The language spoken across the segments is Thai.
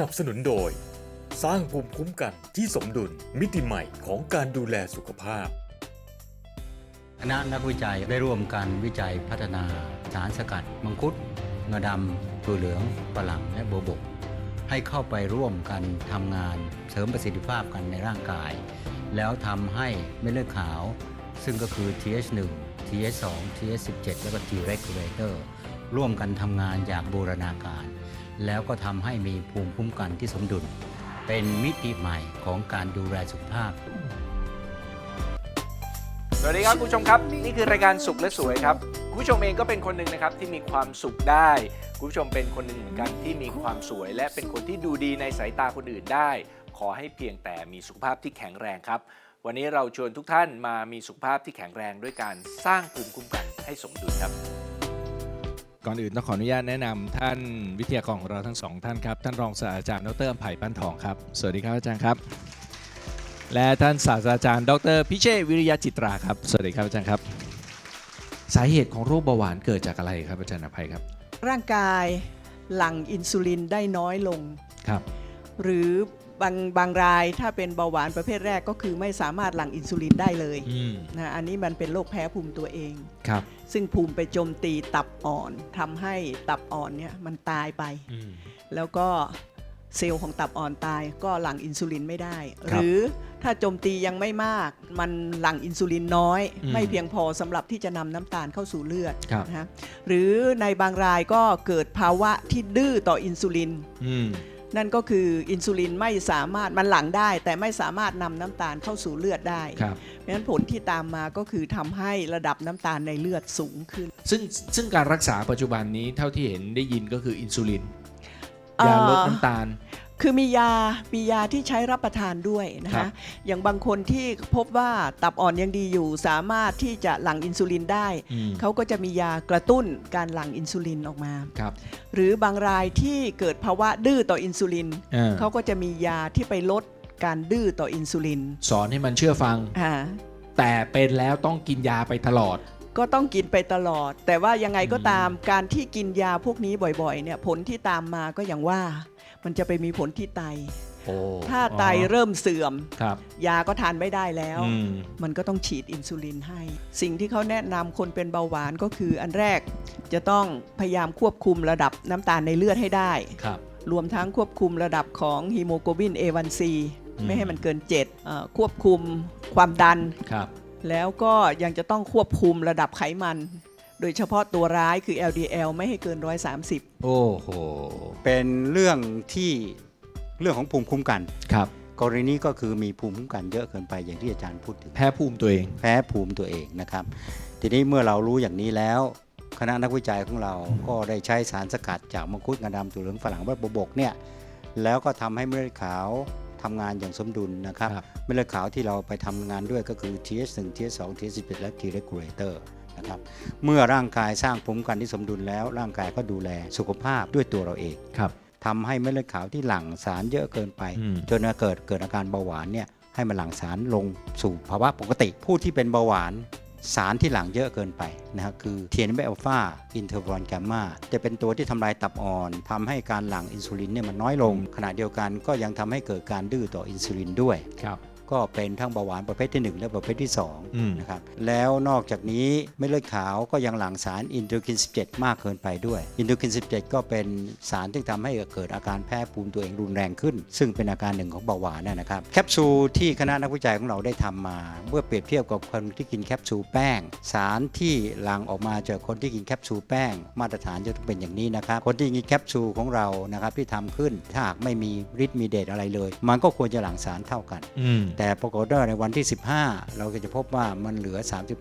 นับสนุนโดย สร้างภูมิคุ้มกันที่สมดุลมิติใหม่ของการดูแลสุขภาพคณะนักวิจัยได้ร่วมกันวิจัยพัฒนาสารสกัด มังคุดงาดำตัวเหลืองฝรั่งและโบบก ให้เข้าไปร่วมกันทำงานเสริมประสิทธิภาพกันในร่างกาย แล้วทำให้เม็ดเลือดขาว ซึ่งก็คือ TH1 TH2 TH17 แล้วก็ T regulator ร่วมกันทำงานอย่างบูรณาการ แล้วก็ทำให้มีภูมิคุ้มกันที่สมดุล เป็นมิติใหม่ของการดูแลสุขภาพ สวัสดีครับคุณผู้ชมครับ นี่คือรายการสุขและสวยครับคุณผู้ชมเองก็เป็นคนหนึ่งนะครับที่มีความสุขได้คุณผู้ชมเป็นคนหนึ่งเหมือนกันที่มีความสวย และเป็นคนที่ดูดีในสายตาคนอื่นได้ ขอให้เพียงแต่มีสุขภาพที่แข็งแรงครับ วันนี้เราชวนทุกท่านมามีสุขภาพที่แข็งแรงด้วยการสร้างภูมิคุ้มกันให้สมดุลครับ ก่อนอื่นต้องขออนุญาตแนะนำท่านวิทยากรของเราทั้งสองท่านครับ ท่านรองศาสตราจารย์ดรอำไผ่ปั้นทองครับ สวัสดีครับอาจารย์ครับ และท่านศาสตราจารย์ ดรพิเชษฐ์วิริยะจิตราครับ สวัสดีครับอาจารย์ครับ สาเหตุของโรคเบาหวานเกิดจากอะไรครับอาจารย์อภัยครับ ร่างกายหลั่งอินซูลินได้น้อยลงครับ หรือ บางบางรายถ้าเป็นเบาหวานประเภทแรกก็คือไม่สามารถหลั่งอินซูลินได้เลยอืมนะอันนี้มันเป็นโรคแพ้ภูมิตัวเอง ครับซึ่งภูมิไปโจมตีตับอ่อนทำให้ตับอ่อนเนี่ยมันตายไป อืม แล้วก็เซลล์ของตับอ่อนตายก็หลั่งอินซูลินไม่ได้ คหรับรือถ้าโจมตียังไม่มาก มันหลั่งอินซูลินน้อย อืม ไม่เพียงพอสำหรับที่จะนำน้ำตาลเข้าสู่เลือดครับนะฮะหรือในบางรายก็เกิดภาวะที่ดื้อต่ออินซูลิน อืม นั่นก็คืออินซูลินไม่สามารถมันหลั่งได้ แต่ไม่สามารถนำน้ำตาลเข้าสู่เลือดได้ครับเพราะฉะนั้นผลที่ตามมาก็คือทำให้ระดับน้ำตาลในเลือดสูงขึ้น ซึ่งซึ่งการรักษาปัจจุบันนี้เท่าที่เห็นได้ยินก็คืออินซูลินเอ่อยาลดน้ำตาล คือมียา มียาที่ใช้รับประทานด้วยนะครัคะ บ อย่างบางคนที่พบว่าตับอ่อนยังดีอยู่ สามารถที่จะหลั่งอินซูลินได้ อืมเขาก็จะมียากระตุ้นการหลั่งอินซูลินออกมา ครับหรือบางรายที่เกิดภาวะดื้อต่ออินซูลิน อ่าเขาก็จะมียาที่ไปลดการดื้อต่ออินซูลินสอนให้มันเชื่อฟัง อ่าแต่เป็นแล้วต้องกินยาไปตลอด ก็ต้องกินไปตลอด แต่ว่ายังไงก็ตามการที่กินยาพวกนี้บ่อยๆเนี่ยผลที่ตามมาก็อย่างว่า มันจะไปมีผลที่ไต โอ้ถ้าไตเริ่มเสื่อม ครับ ยาก็ทานไม่ได้แล้ว อืม มันก็ต้องฉีดอินซูลินให้ สิ่งที่เขาแนะนำคนเป็นเบาหวานก็คืออันแรกจะต้องพยายามควบคุมระดับน้ำตาลในเลือดให้ได้ ครับ รวมทั้งควบคุมระดับของฮีโมโกลบิน A1C อืม ไม่ให้มันเกิน7เอ่อควบคุมความดัน ครับ แล้วก็ยังจะต้องควบคุมระดับไขมัน โดยเฉพาะตัวร้ายคือ LDL ไม่ให้เกิน 130 โอ้โห เป็นเรื่องที่เรื่องของภูมิคุ้มกัน ครับ กรณีนี้ก็คือมีภูมิคุ้มกันเยอะเกินไปอย่างที่อาจารย์พูดถึง แพ้ภูมิตัวเอง แพ้ภูมิตัวเองนะครับ ทีนี้เมื่อเรารู้อย่างนี้แล้ว คณะนักวิจัยของเราก็ได้ใช้สารสกัดจากมังคุดงาดำตัวเหลืองฝรั่งใบบวบกเนี่ยแล้วก็ทำให้เม็ดเลือดขาวทำงานอย่างสมดุลนะครับครับ เม็ดเลือดขาวที่เราไปทำงานด้วยก็คือ TH1 TH2 TH11 และ T regulator นะครับ เมื่อร่างกายสร้างภูมิคุ้มกันที่สมดุลแล้ว ร่างกายก็ดูแลสุขภาพด้วยตัวเราเองครับ ทำให้เม็ดเลือดขาวที่หลั่งสารเยอะเกินไป อืม จนเกิดเกิดอาการเบาหวานเนี่ยให้มันหลั่งสารลงสู่ภาวะปกติ ผู้ที่เป็นเบาหวานสารที่หลั่งเยอะเกินไปนะครับคือ TNF อัลฟาอินเทอร์ฟอนแกมมาจะเป็นตัวที่ทำลายตับอ่อนทำให้การหลั่งอินซูลินเนี่ยมันน้อยลง ขณะเดียวกันก็ยังทำให้เกิดการดื้อต่ออินซูลินด้วย ครับ ก็เป็นทั้งเบาหวานประเภทที่ 1 และประเภทที่อืม2นะครับแล้วนอกจากนี้เม็ดเลือดขาวก็ยังหลั่งสารอินเทอร์คิน 17 มากเกินไปด้วย อินเทอร์คิน 17 ก็เป็นสารที่ทำให้เกิดอาการแพ้ภูมิตัวเองรุนแรงขึ้น ซึ่งเป็นอาการหนึ่งของเบาหวานนะนะครับแคปซูลที่คณะนักวิจัยของเราได้ทำมา เมื่อเปรียบเทียบกับคนที่กินแคปซูลแป้ง สารที่หลั่งออกมาจากคนที่กินแคปซูลแป้ง มาตรฐานจะต้องเป็นอย่างนี้นะครับคนที่กินแคปซูลของเรานะครับที่ทำขึ้นถ้าหากไม่มีฤทธิ์มีเดชอะไรเลย มันก็ควรจะหลั่งสารเท่ากันอืมแต่ปรากฏว่าในวันที่ 15 เราก็จะพบว่ามันเหลือ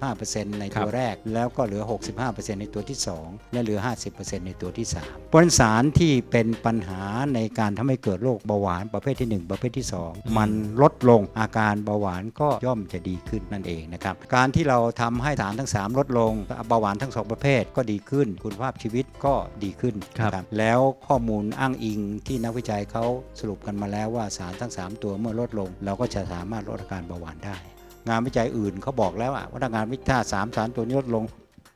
35%ในครัตับวแรก แล้วก็เหลือ 65%ในตัวที่ 2 และเหลือ 50%ในตัวที่3เพราะฉะนั้นสารที่เป็นปัญหาในการทำให้เกิดโรคเบาหวานประเภทที่ 1 ประเภทที่ 2 มันลดลงอาการเบาหวานก็ย่อมจะดีขึ้นนั่นเองนะครับการที่เราทำให้สารทั้ง 3 ลดลงเบาหวานทั้ง 2 ประเภทก็ดีขึ้น คุณภาพชีวิตก็ดีขึ้นครับนะแล้วข้อมูลอ้างอิงที่นักวิจัยเขาสรุปกันมาแล้วว่าสารทั้ง 3 ตัวเมื่อลดลง เราก็จะสามารถลดอาการเบาหวานได้ งานวิจัยอื่นเขาบอกแล้วอะว่าถ้างานวิจัยสามสารตัวนี้ลดลง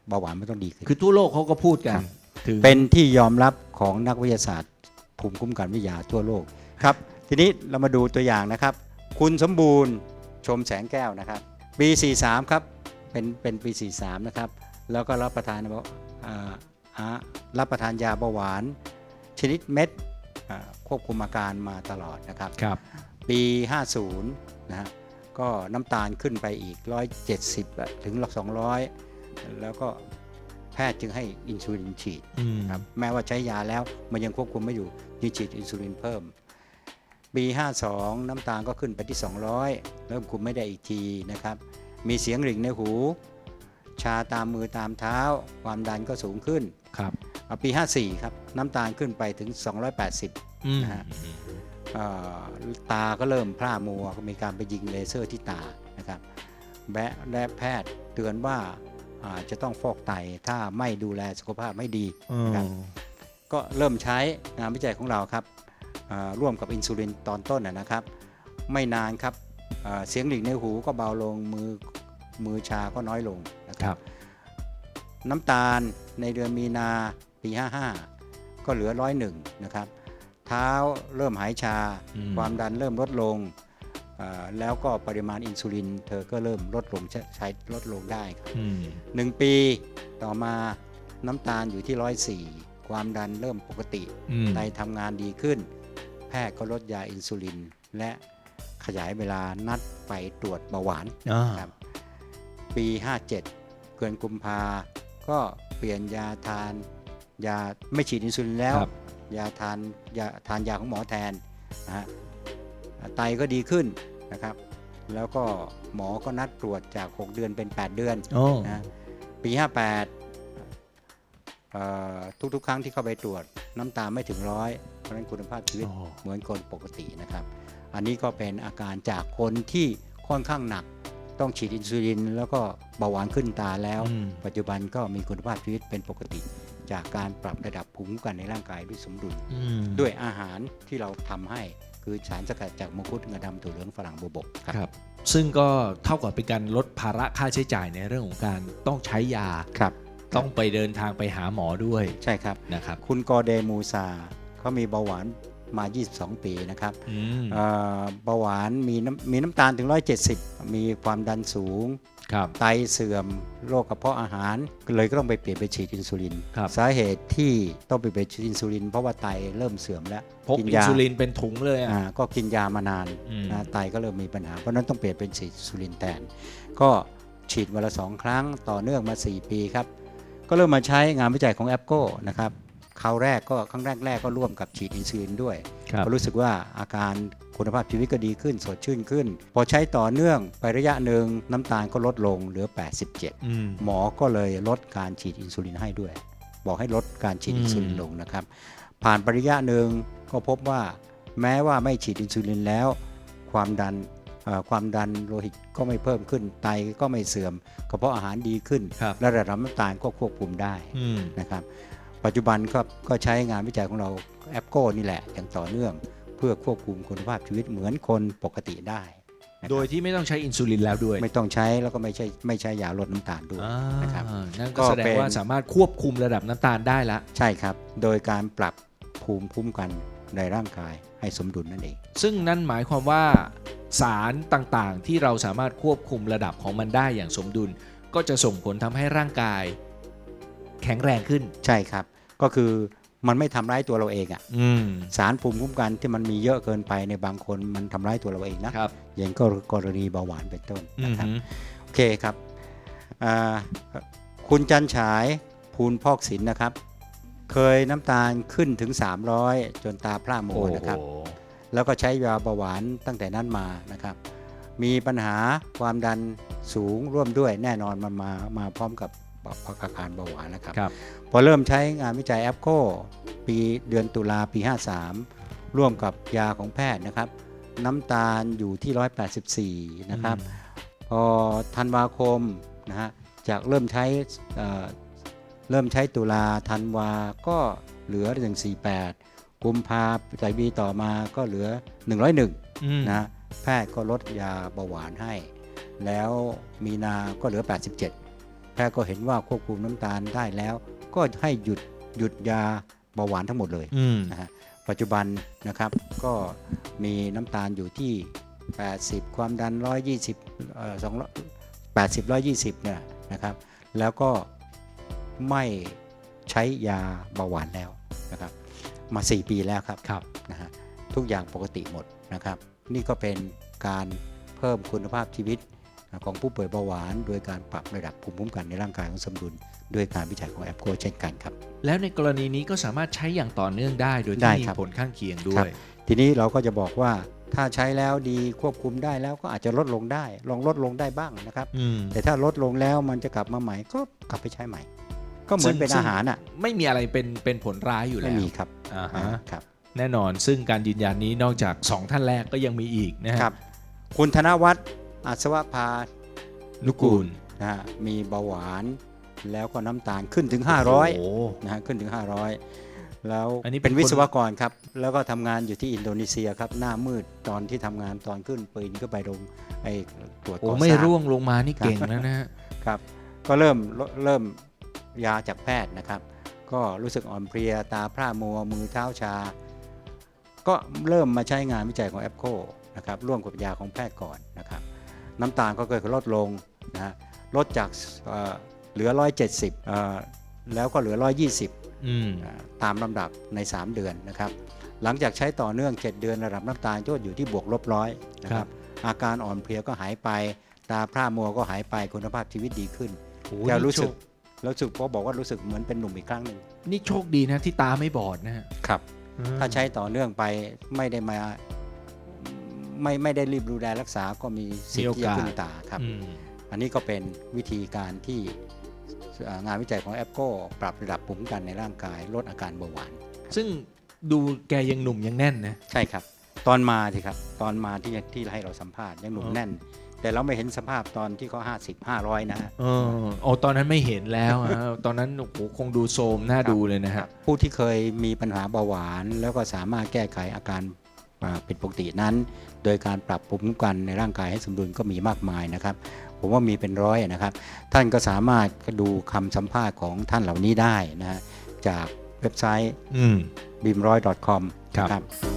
เบาหวานไม่ต้องดีขึ้นคือทั่วโลกเขาก็พูดกันครับถึงเป็นที่ยอมรับของนักวิทยาศาสตร์ ภูมิคุ้มกันวิทยาทั่วโลกครับทีนี้เรามาดูตัวอย่างนะครับ คุณสมบูรณ์ชมแสงแก้วนะครับปี43ครับเป็นเป็นปี 43 นะครับ แล้วก็รับประทานอ่าอ่ารับประทานยาเบาหวาน ชนิดเม็ดอ่าควบคุมอาการมาตลอดนะครับครับปี 50 นะฮะก็น้ำตาลขึ้นไปอีก 170อะถึงหลัก200 แล้วก็แพทย์จึงให้อินซูลินฉีดอืมครับแม้ว่าใช้ยาแล้วมันยังควบคุมไม่อยู่ยังฉีดอินซูลินเพิ่มปี 52 น้ำตาลก็ขึ้นไปที่ 200 เริ่มคุมไม่ได้อีกทีนะครับ มีเสียงหริ่งในหู ชาตามมือตามเท้า ความดันก็สูงขึ้นครับเอาปี 54 ครับ น้ำตาลขึ้นไปถึง 280อืมนะฮะเอ่อ ตาก็เริ่มพร่ามัวก็มีการไปยิงเลเซอร์ที่ตานะครับแบะและแพทย์เตือนว่าอาจจะต้องฟอกไตถ้าไม่ดูแลสุขภาพไม่ดีอืมครับก็เริ่มใช้งานวิจัยของเราครับอ่าร่วมกับอินซูลินตอนต้นนะนะครับ ไม่นานครับอ่าเสียงหลีกในหูก็เบาลงมือมือชาก็น้อยลงนะคครัรับบน้ำตาลในเดือนมีนาปี 55 ก็เหลือร้อยหนึ่งนะครับเท้าเริ่มหายชาอืมความดันเริ่มลดลงอ่าแล้วก็ปริมาณอินซูลิน เธอก็เริ่มลดลงใช้ใช้ลดลงได้ครับอืมหนึ่งปีต่อมาน้ำตาลอยู่ที่ร้อยสี่ความดันเริ่มปกติอืมไตทำงานดีขึ้น แพทย์ก็ลดยาอินซูลิน และขยายเวลานัดไปตรวจเบาหวานอ่าครับปี 57เดือนกุมภาก็เปลี่ยนยาทาน ยาไม่ฉีดอินซูลินแล้วครับ ยาทานยาทานยาของหมอแทนนะฮะไตก็ดีขึ้นนะครับ แล้วก็หมอก็นัดตรวจจาก 6 เดือนเป็น 8 เดือนโอ้นะปี 58เอ่อทุกๆ ครั้งที่เข้าไปตรวจน้ำตาลไม่ถึงร้อยเพราะฉะนั้นคุณภาพชีวิตโอ้เหมือนคนปกตินะครับ อันนี้ก็เป็นอาการจากคนที่ค่อนข้างหนักต้องฉีดอินซูลิน แล้วก็เบาหวานขึ้นตาแล้วอืมปัจจุบันก็มีคุณภาพชีวิตเป็นปกติ จากการปรับระดับภูมิคุ้มกันในร่างกายด้วยสมดุลอืมด้วยอาหารที่เราทำให้คือสารสกัดจากมังคุดงาดำถั่วเหลืองฝรั่งบวบกครับครับ ซึ่งก็เท่ากับเป็นการลดภาระค่าใช้จ่ายในเรื่องของการต้องใช้ยาครับต้องไปเดินทางไปหาหมอด้วยใช่ครับนะครับ คุณกอเดมูซาเขามีเบาหวานมา 22 ปีนะครับอืมเอ่อเบาหวานมีน้ำมีน้ำตาลถึง 170 มีความดันสูงครับ ไตเสื่อมโรคกระเพาะอาหารก็เลยก็ต้องไปเปลี่ยนไปฉีดอินซูลิน ครับ สาเหตุที่ต้องไปเปลี่ยนฉีดอินซูลิน เพราะว่าไตเริ่มเสื่อมแล้วพกอินซูลินเป็นถุงเลยอะ อ่าก็กินยามานานอืม นะไตก็เริ่มมีปัญหา เพราะฉะนั้นต้องเปลี่ยนเป็นฉีดอินซูลินแทน ก็ฉีดวันละสองครั้งต่อเนื่องมา 4 ปีครับ ก็เริ่มมาใช้งานวิจัยของแอปโก้นะครับคราวแรกก็ครั้งแรกแรกๆก็ร่วมกับฉีดอินซูลินด้วย ครับ ก็รู้สึกว่าอาการ คุณภาพชีวิตก็ดีขึ้น สดชื่นขึ้น พอใช้ต่อเนื่องไประยะหนึ่งน้ำตาลก็ลดลงเหลือ 87อืมหมอก็เลยลดการฉีดอินซูลินให้ด้วย บอกให้ลดการฉีดอืมอินซูลินลงนะครับ ผ่านไประยะหนึ่งก็พบว่าแม้ว่าไม่ฉีดอินซูลินแล้ว ความดันเอ่อความดันโลหิตก็ไม่เพิ่มขึ้น ไตก็ไม่เสื่อมกระเพาะอาหารดีขึ้นครับและระดับน้ำตาลก็ควบคุมได้อืมนะครับ ปัจจุบันก็ก็ใช้งานวิจัยของเราแอปโก้นี่แหละอย่างต่อเนื่องเพื่อควบคุมคุณภาพชีวิตเหมือนคนปกติได้นะครับโดยที่ไม่ต้องใช้อินซูลินแล้วด้วยไม่ต้องใช้แล้วก็ไม่ใช่ไม่ใช้ยาลดน้ำตาลด้วยอ่านะครับ นั่นก็ก็แสดเป็งนว่าสามารถควบคุมระดับน้ำตาลได้ละ ใช่ครับ โดยการปรับภูมิคุ้มกันในร่างกายให้สมดุลนั่นเอง ซึ่งนั่นหมายความว่าสารต่างๆ ที่เราสามารถควบคุมระดับของมันได้อย่างสมดุล ก็จะส่งผลทำให้ร่างกาย แข็งแรงขึ้น ใช่ครับ ก็คือ มันไม่ทำร้ายตัวเราเองอะอืมสารภูมิคุ้มกันที่มันมีเยอะเกินไปในบางคนมันทำร้ายตัวเราเองนะครับอย่างก็กรณีเบาหวานเป็นต้นอืนะมครับโอเคครับอ่าคุณจันฉายภูลพอกศิลป์นะครับ เคยน้ำตาลขึ้นถึง 300 จนตาพร่ามัวนะครับ แล้วก็ใช้ยาเบาหวานตั้งแต่นั้นมานะครับ มีปัญหาความดันสูงร่วมด้วยแน่นอนมันมามาพร้อมกับ อาการเบาหวานนะครับครับ พอเริ่มใช้งานวิจัยแอปโคปีเดือนตุลาปี 53 ร่วมกับยาของแพทย์นะครับ น้ำตาลอยู่ที่ 184 นะครับ พอธันวาคมนะฮะจากเริ่มใช้เอ่อเริ่มใช้ตุลาธันวาก็เหลือ 148 กุมภาใส่บีต่อมาก็เหลือ 101 อืมนะแพทย์ก็ลดยาเบาหวานให้ แล้วมีนาก็เหลือ 87 แพทย์ก็เห็นว่าควบคุมน้ำตาลได้แล้ว ก็ให้หยุดหยุดยาเบาหวานทั้งหมดเลยอืมนะฮะปัจจุบันนะครับก็มีน้ำตาลอยู่ที่ 80 ความดัน 120เอ่อ200 80 120เนี่ยนะครับแล้วก็ไม่ใช้ยาเบาหวานแล้วนะครับมา 4 ปีแล้วครับครับนะฮะทุกอย่างปกติหมดนะครับ นี่ก็เป็นการเพิ่มคุณภาพชีวิต ของผู้ป่วยเบาหวาน โดยการปรับระดับภูมิคุ้มกันในร่างกายของสมดุลด้วยการวิจัยของแอปโกเช่นกันครับ แล้วในกรณีนี้ก็สามารถใช้อย่างต่อเนื่องได้ โดยได้ที่มีครับผลข้างเคียงด้ครัวยบทีนี้เราก็จะบอกว่าถ้าใช้แล้วดีควบคุมได้แล้วก็อาจจะลดลงได้ ลองลดลงได้บ้างนะครับอืมแต่ถ้าลดลงแล้วมันจะกลับมาใหม่ก็กลับไปใช้ใหม่ ก็เหมือนซึ่งเป็นซึ่งอาหารอะไม่มีอะไรเป็นเป็นผลร้ายอยู่แล้ไม่วมีครับอ่าฮะครับ แน่นอนซึ่งการยืนยันนี้นอกจาก 2 ท่านแรกก็ยังมีอีกนะฮะครับ คุณธนวัฒน์ อัศวภานุกูลนะฮะมีเบาหวานแล้วก็น้ำตาลขึ้นถึงโอ้500โหนะฮะขึ้นถึง 500 แล้วอันนี้เป็นเป็นวิคนศวกรครับ แล้วก็ทำงานอยู่ที่อินโดนีเซียครับ หน้ามืดตอนที่ทำงานตอนขึ้นปืนก็ไปลงไอ้ตรวจโอ้ก่อสไม่ร้างร่วงลงมานี่เก่งแล้วนะฮะ ครับก็เริ่มเริ่มยาจากแพทย์นะครับ ก็รู้สึกอ่อนเพลียตาพร่ามัวมือเท้าชา ก็เริ่มมาใช้งานวิจัยของแอปโคนะครับร่วมกับยาของแพทย์ก่อนนะครับ น้ำตาลก็เกิดลดลงนะฮะลดจากเอ่อเหลือ 170เอ่อแล้วก็เหลือ 120อืมอ่าตามลำดับใน 3 เดือนนะครับ หลังจากใช้ต่อเนื่อง 7 เดือนระดับน้ำตาลก็อยู่ที่บวกลบร้อยนะคครัรับบอาการอ่อนเพลียก็หายไป ตาพร่ามัวก็หายไปคุณภาพชีวิตดีขึ้นโอ้แกนี่รู้สึกโชครู้สึกพอบอกว่ารู้สึกเหมือนเป็นหนุ่มอีกครั้งหนึ่งนี่โชคดีนะที่ตาไม่บอดนะฮะครับ ถ้าใช้ต่อเนื่องไปไม่ได้มา ไม่ไม่ได้รีบดูแลรักษาก็มีสิทธิ์ที่จะพึ่งตาครับอืมอันนี้ก็เป็นวิธีการที่เอ่องานวิจัยของแอปโกปรับระดับภูมิคุ้มกันในร่างกายลดอาการเบาหวาน ซึ่งดูแกยังหนุ่มยังแน่นนะใช่ครับ ตอนมาสิครับ ตอนมาที่ที่ให้เราสัมภาษณ์ยังหนุ่มอ๋อแน่น แต่เราไม่เห็นสภาพตอนที่เขา50 500นะฮะเออโอ้ตอนนั้นไม่เห็นแล้วอะตอนนั้นโอ้โหคงดูโทรมน่าดูเลยนะฮะผู้ที่เคยมีปัญหาเบาหวาน แล้วก็สามารถแก้ไขอาการ อ่าผิดปกตินั้น โดยการปรับภูมิคุ้มกันในร่างกายให้สมดุลก็มีมากมายนะครับผมว่ามีเป็นร้อยนะครับ ท่านก็สามารถดูคำสัมภาษณ์ของท่านเหล่านี้ได้นะฮะจากเว็บไซต์อืม b i m r o y c o m ครับนะครับ